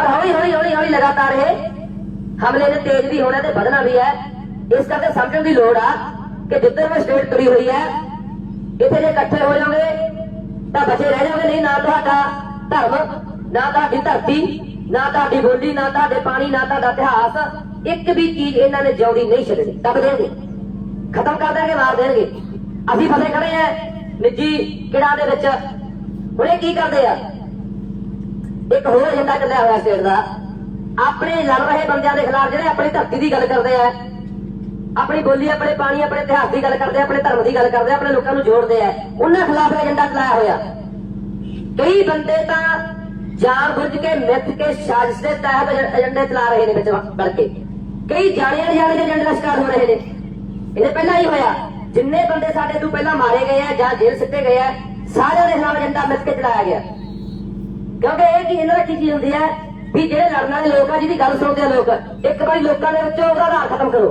ਪਰ ਹੌਲੀ ਹੌਲੀ ਹੌਲੀ ਹੌਲੀ ਲਗਾਤਾਰ ਇਹ ਹਮਲੇ ਨੇ ਤੇਜ਼ ਵੀ ਹੋਣਾ ਤੇ ਵਧਣਾ ਵੀ ਹੈ। ਇਸ ਕਰਕੇ ਸਮਝਣ ਦੀ ਲੋੜ ਆ ਕਿ ਜਿੱਧਰ ਮੈਂ ਸਟੇਟ ਤੁਰੀ ਹੋਈ ਹੈ, ਇੱਥੇ ਜੇ ਇਕੱਠੇ ਹੋ ਜਾਓਗੇ, ਤਾਂ ਬਚੇ ਰਹਿ ਜਾਓਗੇ। ਨਹੀਂ, ਨਾ ਤੁਹਾਡਾ ਧਰਮ, ਨਾ ਤੁਹਾਡੀ ਧਰਤੀ, ਨਾ ਤੁਹਾਡੀ ਬੋਲੀ, ਨਾ ਤੁਹਾਡੇ ਪਾਣੀ, ਨਾ ਤੁਹਾਡਾ ਇਤਿਹਾਸ, ਇੱਕ ਵੀ ਚੀਜ਼ ਇਹਨਾਂ ਨੇ ਜਿਉਂਦੀ ਨਹੀਂ ਛੱਡਣੀ। ਦੱਬ ਦੇਣਗੇ। ਖਤਮ ਕਰ ਦੇਣਗੇ, ਮਾਰ ਦੇਣਗੇ। ਅਸੀਂ ਫਸੇ ਖੜੇ ਆ ਨਿੱਜੀ ਕਿੜਾ ਦੇ ਵਿੱਚ? ਹੁਣ ਇਹ ਕੀ ਕਰਦੇ ਆ? ਇੱਕ ਹੋਰ ਏਜੰਡਾ ਚੱਲਿਆ ਹੋਇਆ ਸਟੇਟ ਦਾ। ਆਪਣੇ ਲੜ ਰਹੇ ਬੰਦਿਆਂ ਦੇ ਖਿਲਾਫ ਜਿਹੜੇ ਆਪਣੀ ਧਰਤੀ ਦੀ ਗੱਲ ਕਰਦੇ ਆ, ਆਪਣੀ ਬੋਲੀ, ਆਪਣੇ ਪਾਣੀ, ਆਪਣੇ ਇਤਿਹਾਸ ਦੀ ਗੱਲ ਕਰਦੇ ਆਪਣੇ ਧਰਮ ਦੀ ਗੱਲ ਕਰਦੇ ਆਪਣੇ ਲੋਕਾਂ ਨੂੰ ਜੋੜਦੇ ਆ, ਉਹਨਾਂ ਖਿਲਾਫ ਏਜੰਡਾ ਚਲਾਇਆ ਹੋਇਆ। ਕਈ ਬੰਦੇ ਤਾਂ ਜਾਣ ਬੁੱਝ ਕੇ, ਮਿੱਥ ਕੇ, ਸਾਜ਼ਿਸ਼ ਦੇ ਤਹਿਤ ਏਜੰਡੇ ਚਲਾ ਰਹੇ ਨੇ ਵਿੱਚ ਵੜ ਕੇ। ਕਈ ਜਾਣੇ ਦੇ ਏਜੰਡੇ ਦਾ ਸ਼ਿਕਾਰ ਹੋ ਰਹੇ ਨੇ। ਇਹਦੇ ਪਹਿਲਾਂ ਹੀ ਹੋਇਆ, ਜਿੰਨੇ ਬੰਦੇ ਸਾਡੇ ਤੋਂ ਪਹਿਲਾਂ ਮਾਰੇ ਗਏ ਆ ਜਾਂ ਜੇਲ੍ਹ ਸਿੱਟੇ ਗਏ ਆ, ਸਾਰਿਆਂ ਦੇ ਖਿਲਾਫ ਏਜੰਡਾ ਮਿੱਥ ਕੇ ਚਲਾਇਆ ਗਿਆ। ਕਿਉਂਕਿ ਇਹ ਚੀਜ਼ ਇਹਨਾਂ ਦਾ ਕੀ ਚੀਜ਼ ਹੁੰਦੀ ਹੈ? ਵੀ ਜਿਹੜੇ ਲੜਨ ਵਾਲੇ ਲੋਕ ਆ, ਜਿਹਦੀ ਗੱਲ ਸੁਣਦੇ ਆ ਲੋਕ, ਇੱਕ ਵਾਰੀ ਲੋਕਾਂ ਦੇ ਵਿੱਚੋਂ ਉਹਦਾ ਆਧਾਰ ਖਤਮ ਕਰੋ।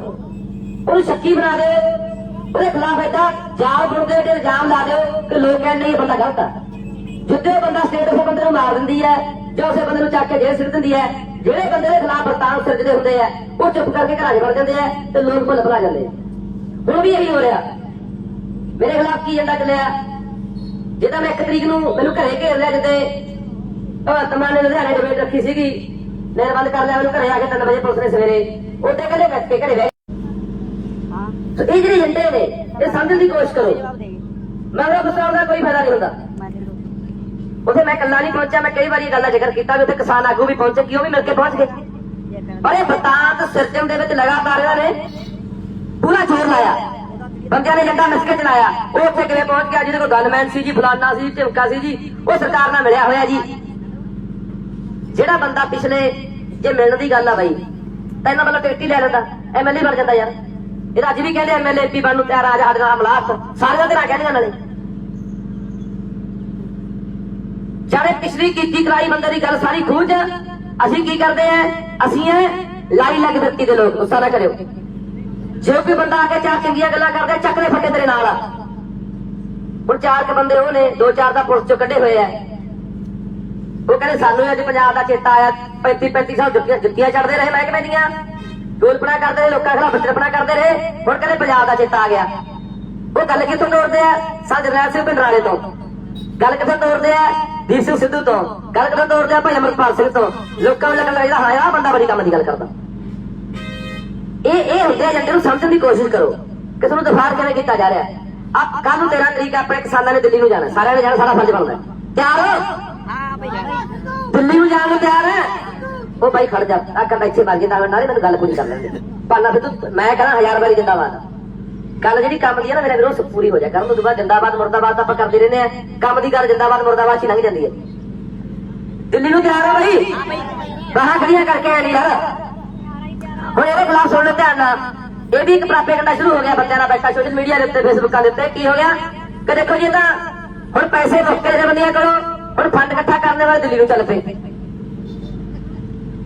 ਉਹਨੂੰ ਸ਼ੱਕੀ ਬਣਾ ਦਿਓ। ਉਹਦੇ ਖਿਲਾਫ ਏਦਾਂ ਜਾਲ ਬੁਣਦੇ ਤੇ ਇਲਜ਼ਾਮ ਲਾ ਦਿਓ ਕਿ ਲੋਕ ਕਹਿੰਦੇ ਇਹ ਬੰਦਾ ਗਲਤ ਆ। ਜਿੱਦੇ ਬੰਦਾ ਸਟੇਟ ਉਹ ਬੰਦੇ ਨੂੰ ਮਾਰ ਦਿੰਦੀ ਹੈ, ਜਾਂ ਉਸੇ ਬੰਦੇ ਨੂੰ ਚੱਕ ਕੇ ਜੇਲ੍ਹ ਸਿੱਟ ਦਿੰਦੀ ਹੈ, ਜਿਹੜੇ ਬੰਦੇ ਦੇ ਖਿਲਾਫ ਵਰਤਾਂ ਸਿਰਜਦੇ ਹੁੰਦੇ ਆ, ਉਹ ਚੁੱਪ ਕਰਕੇ ਘਰਾਂ 'ਚ ਵੜ ਜਾਂਦੇ ਆ ਤੇ ਲੋਕ ਭੁੱਲ ਭੁਲਾ ਜਾਂਦੇ ਆ। ਹੁਣ ਵੀ ਇਹੀ ਹੋ ਰਿਹਾ। ਮੇਰੇ ਖਿਲਾਫ ਕੀ ਏਜੰਡਾ ਚੱਲਿਆ? ਜਿਹਦਾ ਮੈਂ ਇੱਕ ਤਰੀਕ ਨੂੰ ਮੈਨੂੰ ਘਰੇ ਘੇਰ ਲਿਆ ਜਿੱਦੇ ਭਗਵੰਤ ਮਾਨ ਨੇ ਲੁਧਿਆਣੇ ਡਿਬੇਟ ਰੱਖੀ ਸੀਗੀ। ਮੈਂ ਬੰਦ ਕਰ ਲਿਆ ਮੈਨੂੰ ਘਰੇ ਆ ਕੇ 3 ਵਜੇ ਪੁਲਿਸ ਨੇ ਸਵੇਰੇ। ਉਹਦੇ ਕਹਿੰਦੇ ਬੈਠ ਕੇ ਘਰੇ ਬਹਿ ਸੋ ਇਹ ਜਿਹੜੇ ਏਜੰਡੇ ਨੇ, ਇਹ ਸਮਝਣ ਦੀ ਕੋਸ਼ਿਸ਼ ਕਰੋ। ਮਗਰੋਂ ਫਸਾਉਣ ਦਾ ਕੋਈ ਫਾਇਦਾ ਨਹੀਂ ਹੁੰਦਾ। ਉੱਥੇ ਮੈਂ ਇਕੱਲਾ ਨਹੀਂ ਪਹੁੰਚਿਆ, ਮੈਂ ਕਈ ਵਾਰੀ ਇਹ ਜ਼ਿਕਰ ਕੀਤਾ ਵੀ ਉੱਥੇ ਕਿਸਾਨ ਆਗੂ ਵੀ ਪਹੁੰਚੇ, ਕਿ ਵੀ ਮਿਲ ਕੇ ਪਹੁੰਚ ਗਏ। ਪਰ ਇਹ ਬਤਾਤ ਸਿਰਜਣ ਦੇ ਵਿੱਚ ਲਗਾਤਾਰ ਇਹਨਾਂ ਨੇ ਪੂਰਾ ਜ਼ੋਰ ਲਾਇਆ। ਬੰਦਿਆਂ ਨੇ ਜੱਡਾ ਮਿਸ ਕੇ ਚਲਾਇਆ ਉਹ ਉੱਥੇ ਕਿਵੇਂ ਪਹੁੰਚ ਗਿਆ? ਜਿਹਦੇ ਕੋਲ ਗਨਮੈਨ ਸੀ ਜੀ, ਫਲਾਨਾ ਸੀ, ਝਿਮਕਾ ਸੀ ਜੀ, ਉਹ ਸਰਕਾਰ ਨਾਲ ਮਿਲਿਆ ਹੋਇਆ ਜੀ। ਜਿਹੜਾ ਬੰਦਾ ਪਿਛਲੇ ਜੇ ਮਿਲਣ ਦੀ ਗੱਲ ਆ ਬਾਈ, ਤਾਂ ਇਹਨਾਂ ਵੱਲੋਂ ਟਿਕਟ ਹੀ ਲੈ ਲੈਂਦਾ ਐਮਐਲਏ ਬਣ ਜਾਂਦਾ ਯਾਰ। ਇਹ ਅੱਜ ਵੀ ਕਹਿੰਦੇ ਐਮਐਲਏ ਐਮਪੀ ਬਣਨ ਨੂੰ ਤਿਆਰ ਆ ਜਾ ਸਾਡੇ ਨਾਲ ਸਾਰਿਆਂ ਦੇ ਨਾਲ ਕਹਿੰਦੇ ਨਾਲੇ। ਜਿਹੜੇ ਪਿਛਲੀ ਕੀਤੀ ਕਰਾਈ ਬੰਦੇ ਦੀ ਗੱਲ ਸਾਰੀ ਖੂਜ, ਅਸੀਂ ਕੀ ਕਰਦੇ ਆ? ਅਸੀਂ ਐ ਲਾਈ ਲੱਗ ਦਿੱਤੀ ਦੇ ਲੋਕ, ਗੁੱਸਾ ਨਾ ਕਰਿਓ। ਜੇ ਕੋਈ ਬੰਦਾ ਆ ਕੇ ਚਾਰ ਚੰਗੀਆਂ ਗੱਲਾਂ ਕਰਦਾ, ਚੱਕ ਦੇ ਫੱਟੇ ਤੇਰੇ ਨਾਲ ਹੁਣ ਚਾਰ ਕੇ ਬੰਦੇ ਉਹ ਨੇ, ਦੋ ਚਾਰ ਦਾ ਪੁਲਿਸ ਚੋਂ ਕੱਢੇ ਹੋਏ ਆ। ਉਹ ਕਹਿੰਦੇ ਸਾਨੂੰ ਅੱਜ ਪੰਜਾਬ ਦਾ ਚੇਤਾ ਆਇਆ 35 35 ਸਾਲ ਜੁੱਤੀਆਂ ਜੁੱਤੀਆਂ ਚੜਦੇ ਰਹੇ ਮਹਿਕਮੇ ਦੀਆਂ। ਟੋਲਪਣਾ ਕਰਦੇ ਰਹੇ, ਲੋਕਾਂ ਖਿਲਾਫ ਬੱਚੜਪਣਾ ਕਰਦੇ ਰਹੇ। ਹੁਣ ਕਹਿੰਦੇ ਪੰਜਾਬ ਦਾ ਚੇਤਾ ਆ ਗਿਆ। ਉਹ ਗੱਲ ਕਿੱਥੋਂ ਤੋੜਦੇ ਆ? ਸਾਧ ਜਰਨੈਲ ਸਿੰਘ ਪਿੰਡਰਾਲੇ ਤੋਂ। ਗੱਲ ਕਿੱਥੋਂ ਤੋੜਦੇ ਆ? ਦੀਪ ਸਿੰਘ ਸਿੱਧੂ ਤੋਂ। ਗੱਲ ਕਿੱਥੋਂ ਤੋੜਦੇ ਆ? ਭਾਈ ਅਮਰਪਾਲ ਸਿੰਘ ਤੋਂ। ਲੋਕਾਂ ਨੂੰ ਲੱਗਣ ਲੱਗਦਾ ਹਾਂ ਆਹ ਬੰਦਾ ਬੜੀ ਕੰਮ ਦੀ ਗੱਲ ਕਰਦਾ। ਇਹ ਇਹ ਹੁੰਦੇ ਆ ਏਜੰਡੇ ਨੂੰ ਸਮਝਣ ਦੀ ਕੋਸ਼ਿਸ਼ ਕਰੋ ਕਿਸ ਨੂੰ ਦਫਾਰ ਕਿਵੇਂ ਕੀਤਾ ਜਾ ਰਿਹਾ। ਆ ਕੱਲ ਨੂੰ 13 ਤਰੀਕ ਆਪਣੇ ਕਿਸਾਨਾਂ ਨੇ ਦਿੱਲੀ ਨੂੰ ਜਾਣਾ। ਸਾਰਿਆਂ ਨੇ ਜਾਣਾ ਸਾਡਾ ਫਰਜ਼ ਬਣਦਾ। ਤਿਆਰ ਹੋ! ਦਿੱਲੀ ਨੂੰ ਜਾਣ ਨੂੰ ਤਿਆਰ ਹੈ। ਉਹ ਬਾਈ ਖੜ ਜਾ, ਆ ਕਹਿੰਦਾ ਇੱਥੇ ਮਰ ਜਿੰਦਾ ਨਾਲੇ ਮੈਨੂੰ ਗੱਲ ਪੂਰੀ ਕਰ ਲੈਂਦੇ ਪਾਣਾ ਫਿਰ ਤੂੰ, ਮੈਂ ਕਹਾਂ ਹਜ਼ਾਰ ਵਾਰੀ ਜਿੰਦਾਬਾਦ। ਗੱਲ ਜਿਹੜੀ ਕੰਮ ਦੀ ਹੈ ਨਾ, ਮੇਰੇ ਵੀਰੋ ਪੂਰੀ ਹੋ ਜਾ। ਕਰਨ ਤੋਂ ਬਾਅਦ ਜਿੰਦਾਬਾਦ, ਮੁਰਦਾਬਾਦ ਤਾਂ ਆਪਾਂ ਕਰਦੇ ਰਹਿੰਦੇ ਆ ਕੰਮ ਦੀ ਗੱਲ ਜਿੰਦਾਬਾਦ, ਮੁਰਦਾਬਾਦ ਹੀ ਲੰਘ ਜਾਂਦੀ ਹੈ। ਦਿੱਲੀ ਨੂੰ ਤਿਆਰ ਆ ਬਈ। ਬਾਹਾਂ ਖੜੀਆਂ ਕਰਕੇ ਆਣੀ ਯਾਰ ਹੁਣ ਇਹਦੇ ਖਿਲਾਫ ਸੁਣ ਲਓ ਧਿਆਨ ਨਾਲ। ਇਹ ਵੀ ਇੱਕ ਪ੍ਰਾਪੇਗੰਡਾ ਸ਼ੁਰੂ ਹੋ ਗਿਆ ਬੱਚਿਆਂ ਨਾਲ ਬੈਠਾ ਸੋਸ਼ਲ ਮੀਡੀਆ ਦੇ ਉੱਤੇ ਫੇਸਬੁੱਕਾਂ ਦੇ ਉੱਤੇ। ਕੀ ਹੋ ਗਿਆ? ਕਿ ਦੇਖੋ ਜੀ ਤਾਂ ਹੁਣ ਪੈਸੇ ਰੋਕੇ ਦੇ ਬੰਦੀਆਂ ਕਰੋ ਹੁਣ ਫੰਡ ਇਕੱਠਾ ਕਰਨ ਵਾਲੇ ਦਿੱਲੀ ਨੂੰ ਚੱਲ ਪਏ।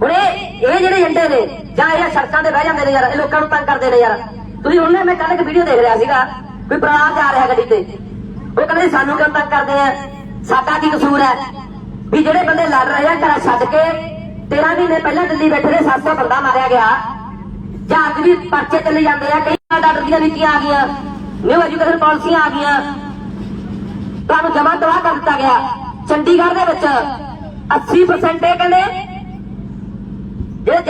ਹੁਣ ਇਹ ਇਹ ਜਿਹੜੇ ਏਜੰਡੇ ਨੇ, ਜਾਂ ਇਹ ਸੜਕਾਂ ਤੇ ਬਹਿ ਜਾਂਦੇ ਨੇ ਯਾਰ, ਇਹ ਲੋਕਾਂ ਨੂੰ ਤੰਗ ਕਰਦੇ ਨੇ ਯਾਰ। ਤੁਸੀਂ ਹੁਣ ਮੈਂ ਕੱਲ ਇੱਕ ਵੀਡੀਓ ਦੇਖ ਰਿਹਾ ਸੀਗਾ, ਕੋਈ ਪਰਿਵਾਰ ਜਾ ਰਿਹਾ ਗੱਡੀ ਤੇ। ਉਹ ਕਹਿੰਦੇ ਸਾਨੂੰ ਕਿਉਂ ਤੰਗ ਕਰਦੇ ਆ? ਸਾਡਾ ਕੀ ਕਸੂਰ ਹੈ? ਵੀ ਜਿਹੜੇ ਬੰਦੇ ਲੜ ਰਹੇ ਆ ਘਰਾਂ ਛੱਡ ਕੇ 13 ਮਹੀਨੇ ਪਹਿਲਾਂ ਦਿੱਲੀ ਬੈਠੇ ਨੇ 700 ਬੰਦਾ ਮਾਰਿਆ ਗਿਆ। ਜਾਂ ਅੱਜ ਵੀ ਪਰਚੇ ਚੱਲੇ ਜਾਂਦੇ ਆ, ਕਈ ਡਾਕਟਰ ਦੀਆਂ ਨੀਤੀਆਂ ਆ ਗਈਆਂ। ਨਿਊ ਐਜੂਕੇਸ਼ਨ ਪਾਲਿਸੀਆਂ ਆ ਗਈਆਂ। ਤੁਹਾਨੂੰ ਜਮਾ ਤਬਾਹ ਕਰ ਦਿੱਤਾ ਗਿਆ। ਚੰਡੀਗੜ੍ਹ ਦੇ ਵਿੱਚ 80% ਇਹ ਕਹਿੰਦੇ। ਜਿਹੜੇ